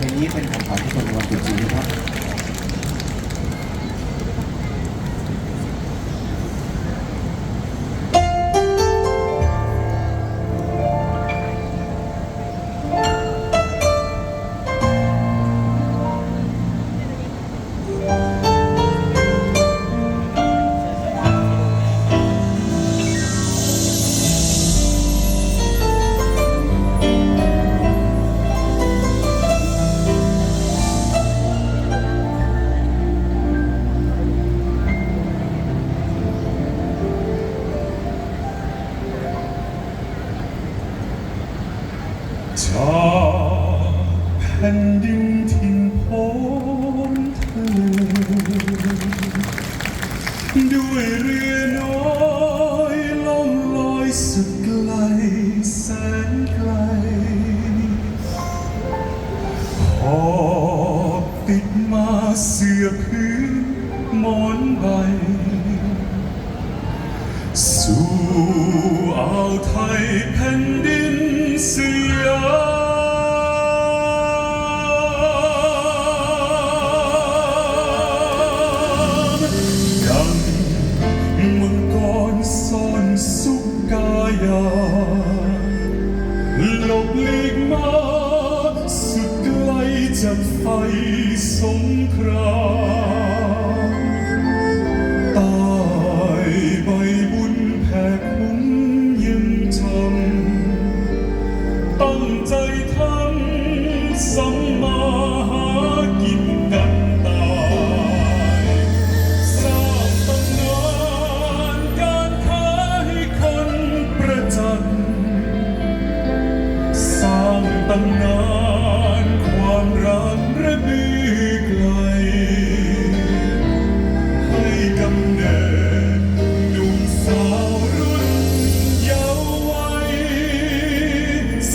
เพลงนี้เป็นของขวัญที่คนในวันตรุษจีนครับ จากแผ่นดินถิ่นโพ้นทะเลด้วยเรือน้อยล่องลอยสุดไกลแสนไกลหอบติดมาเสื้อพื้นหมอนใบสู่อ่าวไทย สงครามตายใบบุญแผ่คุ้มยังทำตั้งใจทำสัมมาหากินกันตายสร้างตำนานการค้าให้คนประจันสร้างตำนานความรัก ระบือไกล ให้กำเนิดหนุ่มสาวรุ่นเยาว์วัย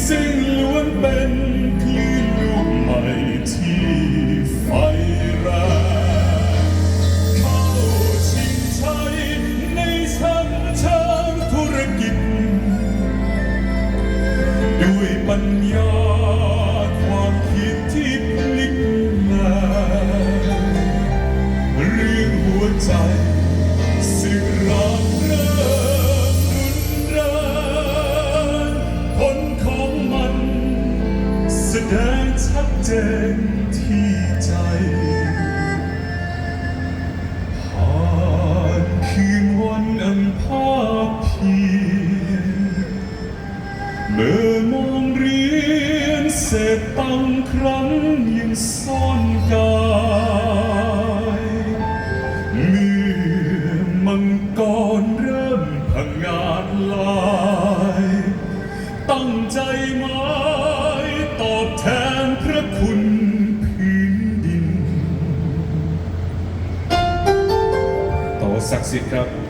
ซึ่งล้วนเป็นคลื่นลูกใหม่ที่ไฟแรงเข้าชิงชัยในชั้นเชิงธุรกิจ ด้วยปัญญา ครั้งยังซ่อนกายเมื่อมังกรเริ่มพังงาดลาย ตั้งใจหมายตอบแทนพระคุณพื้นดิน ต่อศักดิ์สิทธิ์ครับ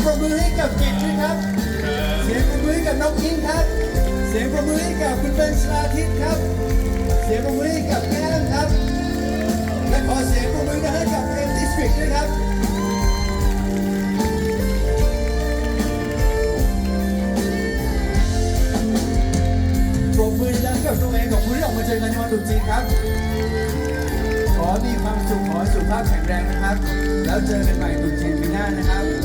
งปรบมือให้กับกิจด้วยครับ เสียงปรบมือให้กับน้องอิงครับ เสียงปรบมือให้กับคุณเป็นชลาทิศครับ เสียงปรบมือให้กับแก้มครับ และขอเสียงปรบมือให้กับเอ็มดิสตริกด้วยครับปรบมือดังกับตัวเองของคุณที่ออกมาเจอกันในวันตรุษจีนครับขอมีความสุขขอสุขภาพแข็งแรงนะครับ แล้วเจอกันใหม่ตรุษจีนปีหน้านะครับ